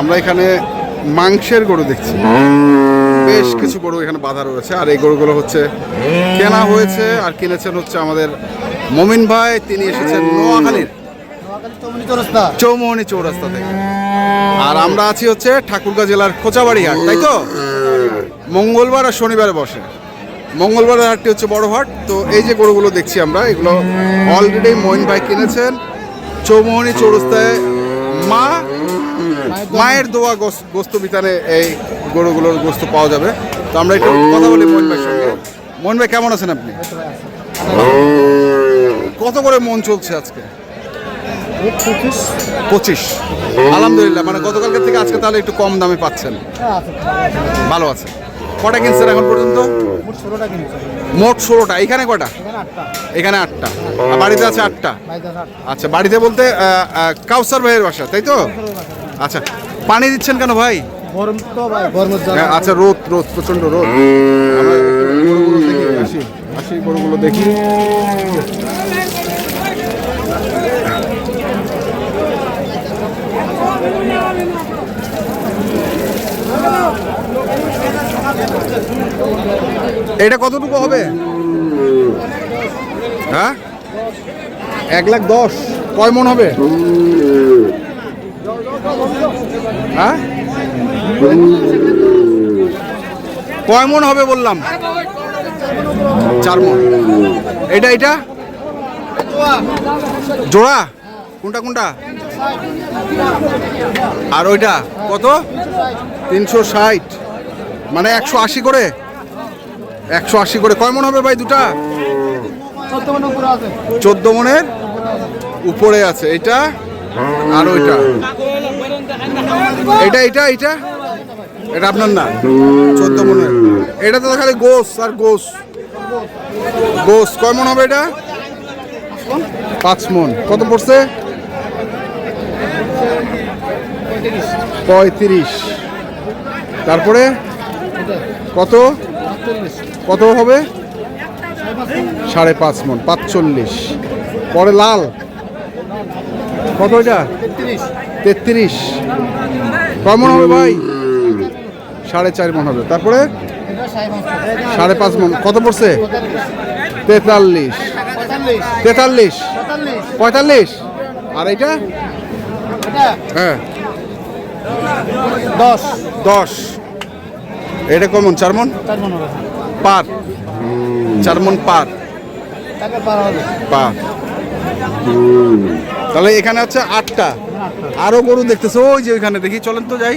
আমরা এখানে মাংসের গরু দেখছি। বেশ কিছু গরু এখানে বাধা রয়েছে। আর এই গরুগুলো হচ্ছে কেনা হয়েছে আর কিনেছেন হচ্ছে আমাদের মমিন ভাই। তিনি এসেছেন নোয়াখালীর। চৌমোহনী চৌরাস্তা থেকে। আর আমরা আছি হচ্ছে ঠাকুরগাঁ জেলার খোঁচাবাড়ি হাট তাই তো? মঙ্গলবার আর শনিবারে বসে। মঙ্গলবারের হাটটি হচ্ছে বড় হাট তো এই যে গরুগুলো দেখছি আমরা, এগুলো অলরেডি মইন ভাই কিনেছেন। চৌমোহনী চৌরাস্তায় মা, মায়ের দোয়া গোস- গোস্ত বিতানে এই গরুগুলোর গোস্ত পাওয়া যাবে। তো আমরা একটু কথা বলি মোহন ভাইয়ের সঙ্গে। মোহন ভাই, কেমন আছেন আপনি? কত করে মন চলছে আজকে? পঁচিশ। আলহামদুলিল্লাহ মানে গতকালকে থেকে আজকে তাহলে একটু কম দামে পাচ্ছেন। ভালো আছে। কটা কিনছেন এখন পর্যন্ত? মোট ষোলোটা। এখানে কটা এখানে আটটা। বাড়িতে আছে আটটা? আচ্ছা বাড়িতে বলতে কাউসার ভাইয়ের বাসা তাই তো? আচ্ছা পানি দিচ্ছেন কেন ভাই? হ্যাঁ, আচ্ছা রোদ রোদ প্রচণ্ড রোদ। আসি দেখি। এটা কতটুকু হবে? হ্যাঁ? এক লাখ দশ। কয় মন হবে? হ্যাঁ? কয় মন হবে বললাম? চার মন। এটা এটা? জোড়া? কোনটা কোনটা? আর ওইটা? কত? তিনশো ষাট। মানে একশো আশি করে? একশো আশি করে। কয় মন হবে ভাই দুটা? চোদ্দ মনের? উপরে আছে। এটা আর ওইটা? এটা এটা এটা এটা আপনার না? চোদ্দ মনের। এটা তো খালি গোস আর গোস। গোস। কয় মন হবে এটা? পাঁচ মন। কত পড়ছে? পঁয়ত্রিশ। তারপরে? কত? কত হবে? সাড়ে পাঁচ মন পাঁচচল্লিশ। পরে লাল। কত এটা? তেত্রিশ। কয় মন হবে ভাই? সাড়ে চার মন হবে। তারপরে? সাড়ে পাঁচ মন। কত পড়ছে? তেতাল্লিশ। তেতাল্লিশ। পঁয়তাল্লিশ। আর এটা? হ্যাঁ। দশ। দশ। এটা কেমন চার মন? চার মন হবে। পার। চার মন পার তাহলে এখানে হচ্ছে আটটা। আরও গরু দেখতেছে। ওই যে ওইখানে দেখি। চলেন তো যাই।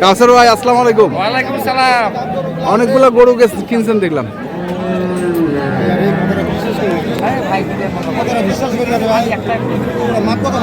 কাউসার ভাই আসসালামু আলাইকুম ওয়ালাইকুম সালাম অনেকগুলো গরু গেছ- কিনছেন দেখলাম বিশ্বাস করি না ভাই মাপ কত দাম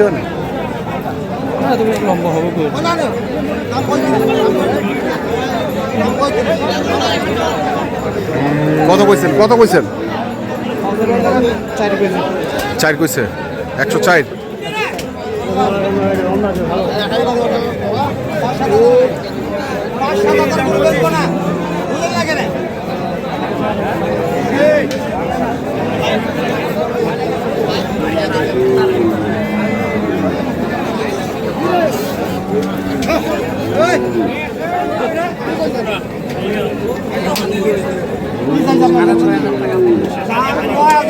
লাগবে না তুমি লম্বা হবে কত কইছেন? কত কইছেন? চার কইছে। একশো চার সাত হাজার করে বেচবো না বুঝলেন লাগে না দাম ছিল আবার পঁচিশ টাকা পঁয়ত্রিশ টাকা কি রে কি হয়েছে রে পরে বাজু গেলে ওই ওই ঘরে বাল কইছে আমার আমি বাল কইছে আমি বাল কইছে আমার দিয়ে দিছে কি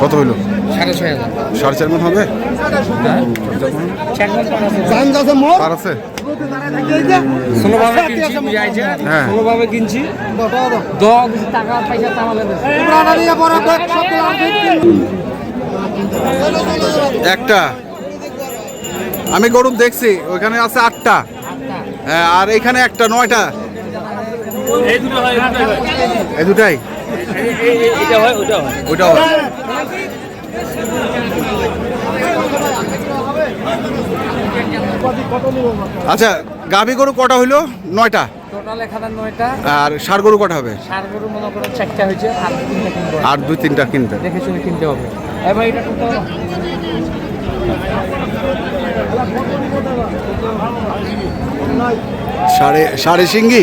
কত হইল? সাড়ে ছয় হাজার। সাড়ে চার মন হবে? আছে। কিনছি হ্যাঁ। দশ টাকা পয়সা একটা। আমি গরু দেখছি ওইখানে আছে আটটা। হ্যাঁ আর এখানে একটা নয়টা। এই হয় হয়। দুটাই? এটা হয় ওটা হয় ওইটাও আচ্ছা গাভী গরু কটা হইল? নয়টা? আর ষাড় গরু কটা হবে? সার গরু মনে করো চারটা হয়েছে আর দুই তিনটা কিনতে দেখে শুনে কিনতে হবে। এবার এটা সাড়ে সাড়ে সিঙ্গি?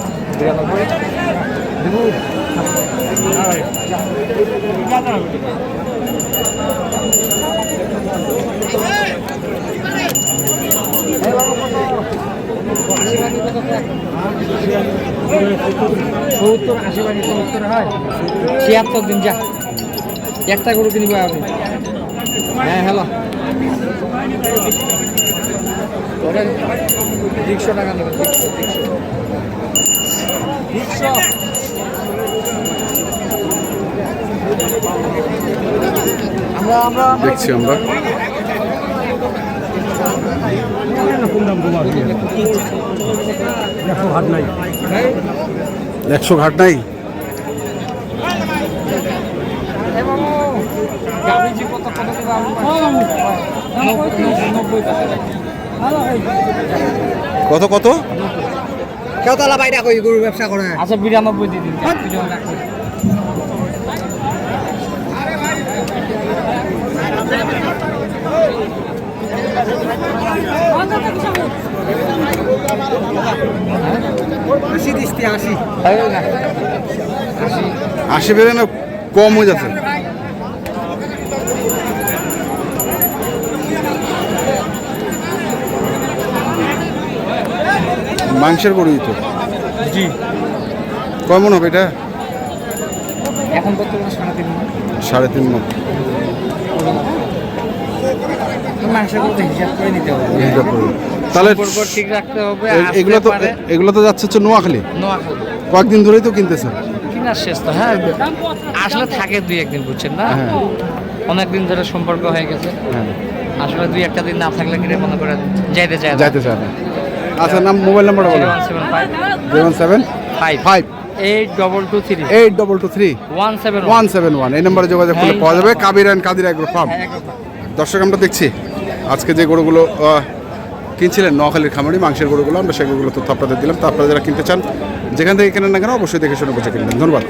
সত্তর, আশি বাড়ি সত্তর হয়। ছিয়াত্তর দিন যা। একটা গরু কিনবো আমি। হ্যাঁ হ্যালো। ওটা দেড়শো টাকা নেবেন। দেখছি আমরা। একশো ঘাট নাই? কত কত? কেউতলা বাইরা কই গরু ব্যবসা করে আচ্ছা বিরানব্বই দিয়ে দিন। আশি দিস্তি আশি। আশি বেড়ে না কম হয়ে যাচ্ছে। মাংসের গরুই তো জি। কয় মন হবে এটা? এখন বর্তমানে সাড়ে তিন সাড়ে তিন মন। তাহলে সম্পর্ক ঠিক রাখতে হবে এগুলো তো। এগুলো তো যাচ্ছে হচ্ছে নোয়াখালী? নোয়াখালী। কয়েকদিন ধরেই তো কিনতেছে। কিনার শেষ তো হ্যাঁ। আসলে থাকে দুই একদিন বুঝছেন না? হ্যাঁ। অনেক দিন ধরে সম্পর্ক হয়ে গেছে। হ্যাঁ। আসলে দুই একটা দিন না থাকলে কিনে মনে করে যাইতে চায় যাইতে চায় আচ্ছা নাম মোবাইল নাম্বারটা বলো। One seven five. ফাইভ। এই নম্বরে যোগাযোগ করলে হ্যাঁ, পাওয়া যাবে। Kabir and Kadir agro farm দর্শক আমরা দেখছি। আজকে যে গরুগুলো কিনছিলেন নোয়াখালীর খামারি মাংসের গরুগুলো আমরা সেগুলো তথ্য আপনাদের দিলাম। তো আপনারা যারা কিনতে চান যেখান থেকে কেনেন না কেন অবশ্যই দেখে শুনে বুঝে কিনবেন। ধন্যবাদ।